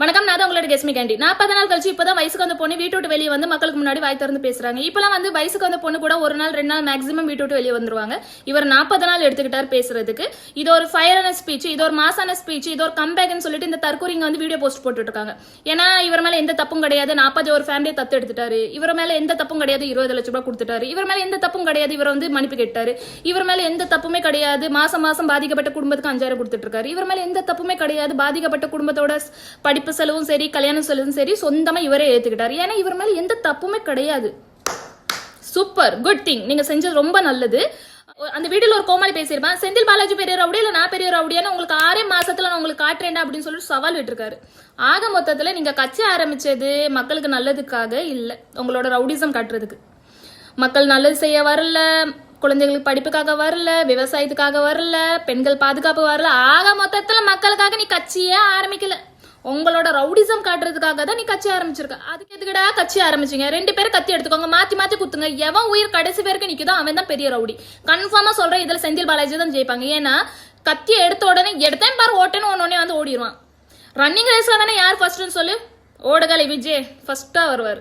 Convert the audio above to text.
வணக்கம் நான் தான் உங்களோட கெஸ்மி கேண்டி. நாற்பது நாள் கழிச்சு இப்பதான் வயசுக்கு வந்த பொண்ணு வீட்டு விட்டு வெளியே வந்து மக்களுக்கு முன்னாடி வாய் திறந்து பேசுறாங்க. இப்பெல்லாம் வந்து வயசுக்கு வந்த பொண்ணு கூட ஒரு நாள் ரெண்டு நாள் மேக்ஸிமம் வீட்டு விட்டு வெளியே வந்துருவாங்க. இவர் நாற்பது நாள் எடுத்துக்கிட்டார் பேசுறதுக்கு. இது ஒரு ஃபயரான ஸ்பீச் இது ஒரு மாசான ஸ்பீச் இது ஒரு கம்பேக்னு சொல்லிட்டு இந்த தற்கூரிங்க வந்து வீடியோ போஸ்ட் போட்டுட்டு இருக்காங்க ஏன்னா இவர் மேல எந்த தப்பும் கிடையாது. நாற்பது ஒரு ஃபேமிலியை தத்து எடுத்துட்டாரு. இவர் மேல எந்த தப்பும் கிடையாது. இருபது லட்சம் ரூபாய் கொடுத்துட்டாரு. இவர் மேல எந்த தப்பும் கிடையாது. இவர் வந்து மன்னிப்பு கேட்டாரு. இவர் மேல எந்த தப்புமே கிடையாது. மாசம் மாசம் பாதிக்கப்பட்ட குடும்பத்துக்கு அஞ்சாயிரம் கொடுத்துட்டு இருக்காரு இவர் மேல எந்த தப்புமே கிடையாது. பாதிக்கப்பட்ட குடும்பத்தோட படிப்பு படிப்பு செலவும் சரி கல்யாண செலவும் சரி சொந்தமாக இவரே ஏற்றுக்கிட்டார் ஏன்னா இவர் மேலே எந்த தப்புமே கிடையாது. சூப்பர் குட் திங் நீங்கள் செஞ்சது ரொம்ப நல்லது. அந்த வீடியோல ஒரு கோமாளி பேசியிருப்பேன். செந்தில் பாலாஜி பெரிய ரவுடியா இல்லை நான் பெரிய ரவுடியான்னு உங்களுக்கு ஆறே மாசத்துல நான் உங்களுக்கு காட்டுறேன்டா அப்படின்னு சொல்லிட்டு சவால் விட்டுருக்காரு. ஆக மொத்தத்தில் நீங்கள் கட்சி ஆரம்பிச்சது மக்களுக்கு நல்லதுக்காக இல்லை. உங்களோட ரவுடிசம் காட்டுறதுக்கு. மக்கள் நல்லது செய்ய வரல குழந்தைகளுக்கு படிப்புக்காக வரல விவசாயத்துக்காக வரல பெண்கள் பாதுகாப்பு வரல. ஆக மொத்தத்தில் மக்களுக்காக நீ கட்சியே ஆரம்பிக்கல. உங்களோட ரவுடிசம் காட்டுறதுக்காக தான் நீ கட்சி ஆரம்பிச்சிருக்க. அதுக்கு எதுக்குடா கட்சி ஆரம்பிச்சிங்க? ரெண்டு பேரும் கத்தி எடுத்துக்கோங்க மாத்தி மாத்தி குத்துங்க. எவன் உயிர் கடைசி பேருக்கு நிக்குதோ அவன் தான் பெரிய ரவுடி. கன்ஃபார்மா சொல்றேன் இதுல செந்தில் பாலாஜி தான் ஜெயிப்பாங்க. ஏன்னா கத்தி எடுத்த உடனே எடுத்தேன் பாரு ஓட்டேன்னு ஒன்னே வந்து ஓடிடுவான் ரன்னிங் ரேஸ்ல தானே யார் ஃபர்ஸ்ட்னு சொல்லு? ஓடுகலை விஜய் ஃபர்ஸ்டா வருவார்.